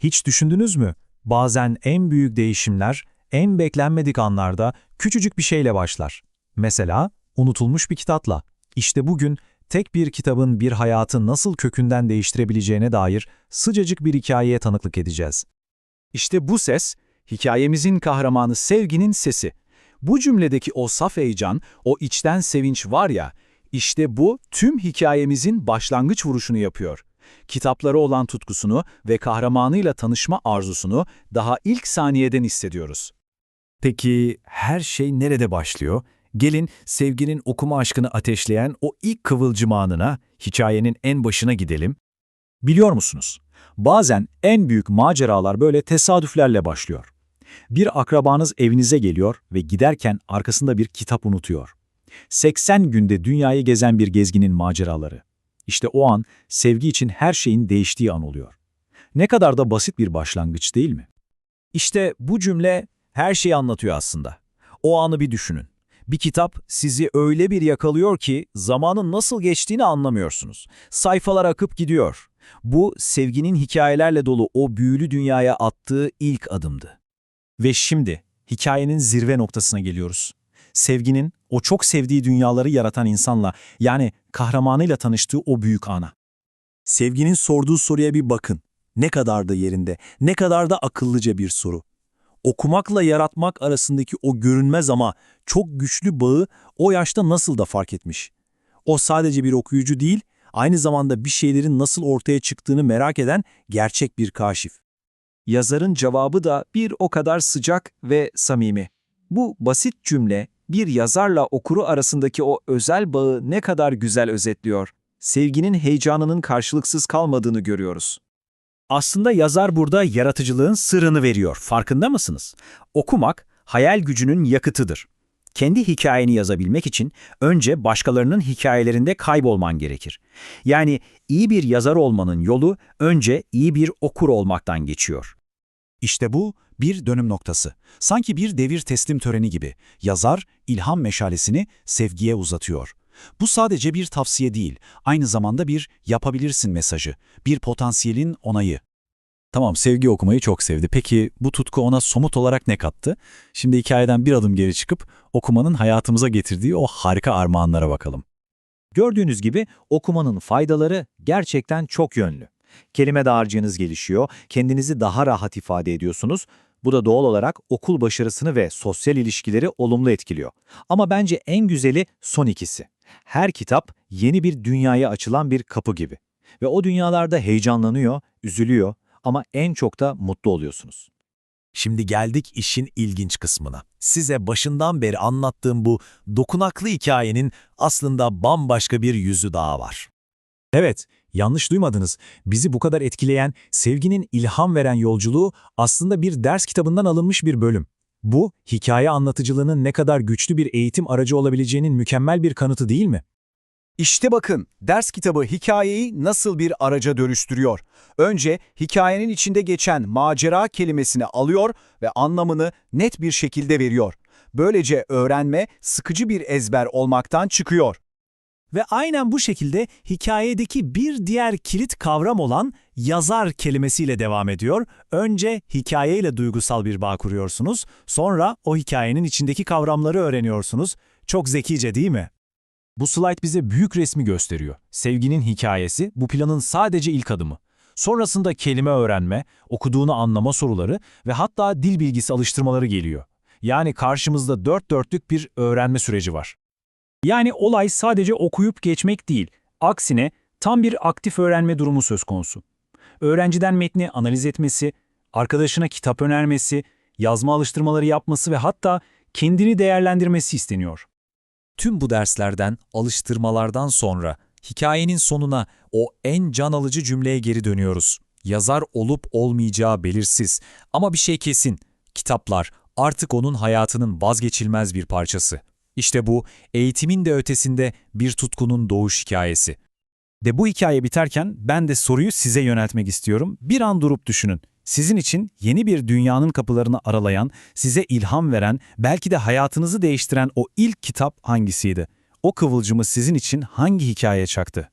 Hiç düşündünüz mü? Bazen en büyük değişimler, en beklenmedik anlarda küçücük bir şeyle başlar. Mesela unutulmuş bir kitapla. İşte bugün tek bir kitabın bir hayatı nasıl kökünden değiştirebileceğine dair sıcacık bir hikayeye tanıklık edeceğiz. İşte bu ses, hikayemizin kahramanı Sevgi'nin sesi. Bu cümledeki o saf heyecan, o içten sevinç var ya, işte bu tüm hikayemizin başlangıç vuruşunu yapıyor. Kitaplara olan tutkusunu ve kahramanıyla tanışma arzusunu daha ilk saniyeden hissediyoruz. Peki her şey nerede başlıyor? Gelin sevginin okuma aşkını ateşleyen o ilk kıvılcım anına, hikayenin en başına gidelim. Biliyor musunuz? Bazen en büyük maceralar böyle tesadüflerle başlıyor. Bir akrabanız evinize geliyor ve giderken arkasında bir kitap unutuyor. 80 günde dünyayı gezen bir gezginin maceraları. İşte o an sevgi için her şeyin değiştiği an oluyor. Ne kadar da basit bir başlangıç değil mi? İşte bu cümle her şeyi anlatıyor aslında. O anı bir düşünün. Bir kitap sizi öyle bir yakalıyor ki zamanın nasıl geçtiğini anlamıyorsunuz. Sayfalar akıp gidiyor. Bu sevginin hikayelerle dolu o büyülü dünyaya attığı ilk adımdı. Ve şimdi hikayenin zirve noktasına geliyoruz. Sevginin o çok sevdiği dünyaları yaratan insanla yani kahramanıyla tanıştığı o büyük ana. Sevginin sorduğu soruya bir bakın. Ne kadar da yerinde, ne kadar da akıllıca bir soru. Okumakla yaratmak arasındaki o görünmez ama çok güçlü bağı o yaşta nasıl da fark etmiş. O sadece bir okuyucu değil, aynı zamanda bir şeylerin nasıl ortaya çıktığını merak eden gerçek bir kaşif. Yazarın cevabı da bir o kadar sıcak ve samimi. Bu basit cümle bir yazarla okuru arasındaki o özel bağı ne kadar güzel özetliyor. Sevginin heyecanının karşılıksız kalmadığını görüyoruz. Aslında yazar burada yaratıcılığın sırrını veriyor. Farkında mısınız? Okumak hayal gücünün yakıtıdır. Kendi hikayeni yazabilmek için önce başkalarının hikayelerinde kaybolman gerekir. Yani iyi bir yazar olmanın yolu önce iyi bir okur olmaktan geçiyor. İşte bu bir dönüm noktası. Sanki bir devir teslim töreni gibi. Yazar ilham meşalesini sevgiye uzatıyor. Bu sadece bir tavsiye değil, aynı zamanda bir yapabilirsin mesajı, bir potansiyelin onayı. Tamam, sevgi okumayı çok sevdi. Peki bu tutku ona somut olarak ne kattı? Şimdi hikayeden bir adım geri çıkıp okumanın hayatımıza getirdiği o harika armağanlara bakalım. Gördüğünüz gibi okumanın faydaları gerçekten çok yönlü. Kelime dağarcığınız gelişiyor, kendinizi daha rahat ifade ediyorsunuz. Bu da doğal olarak okul başarısını ve sosyal ilişkileri olumlu etkiliyor. Ama bence en güzeli son ikisi. Her kitap yeni bir dünyaya açılan bir kapı gibi. Ve o dünyalarda heyecanlanıyor, üzülüyor ama en çok da mutlu oluyorsunuz. Şimdi geldik işin ilginç kısmına. Size başından beri anlattığım bu dokunaklı hikayenin aslında bambaşka bir yüzü daha var. Evet, yanlış duymadınız. Bizi bu kadar etkileyen, sevginin ilham veren yolculuğu aslında bir ders kitabından alınmış bir bölüm. Bu, hikaye anlatıcılığının ne kadar güçlü bir eğitim aracı olabileceğinin mükemmel bir kanıtı değil mi? İşte bakın, ders kitabı hikayeyi nasıl bir araca dönüştürüyor. Önce hikayenin içinde geçen macera kelimesini alıyor ve anlamını net bir şekilde veriyor. Böylece öğrenme sıkıcı bir ezber olmaktan çıkıyor. Ve aynen bu şekilde hikayedeki bir diğer kilit kavram olan yazar kelimesiyle devam ediyor. Önce hikayeyle duygusal bir bağ kuruyorsunuz, sonra o hikayenin içindeki kavramları öğreniyorsunuz. Çok zekice değil mi? Bu slide bize büyük resmi gösteriyor. Sevginin hikayesi bu planın sadece ilk adımı. Sonrasında kelime öğrenme, okuduğunu anlama soruları ve hatta dil bilgisi alıştırmaları geliyor. Yani karşımızda dört dörtlük bir öğrenme süreci var. Yani olay sadece okuyup geçmek değil, aksine tam bir aktif öğrenme durumu söz konusu. Öğrenciden metni analiz etmesi, arkadaşına kitap önermesi, yazma alıştırmaları yapması ve hatta kendini değerlendirmesi isteniyor. Tüm bu derslerden, alıştırmalardan sonra hikayenin sonuna o en can alıcı cümleye geri dönüyoruz. Yazar olup olmayacağı belirsiz ama bir şey kesin. Kitaplar artık onun hayatının vazgeçilmez bir parçası. İşte bu eğitimin de ötesinde bir tutkunun doğuş hikayesi. De bu hikaye biterken ben de soruyu size yöneltmek istiyorum. Bir an durup düşünün. Sizin için yeni bir dünyanın kapılarını aralayan, size ilham veren, belki de hayatınızı değiştiren o ilk kitap hangisiydi? O kıvılcımı sizin için hangi hikaye çaktı?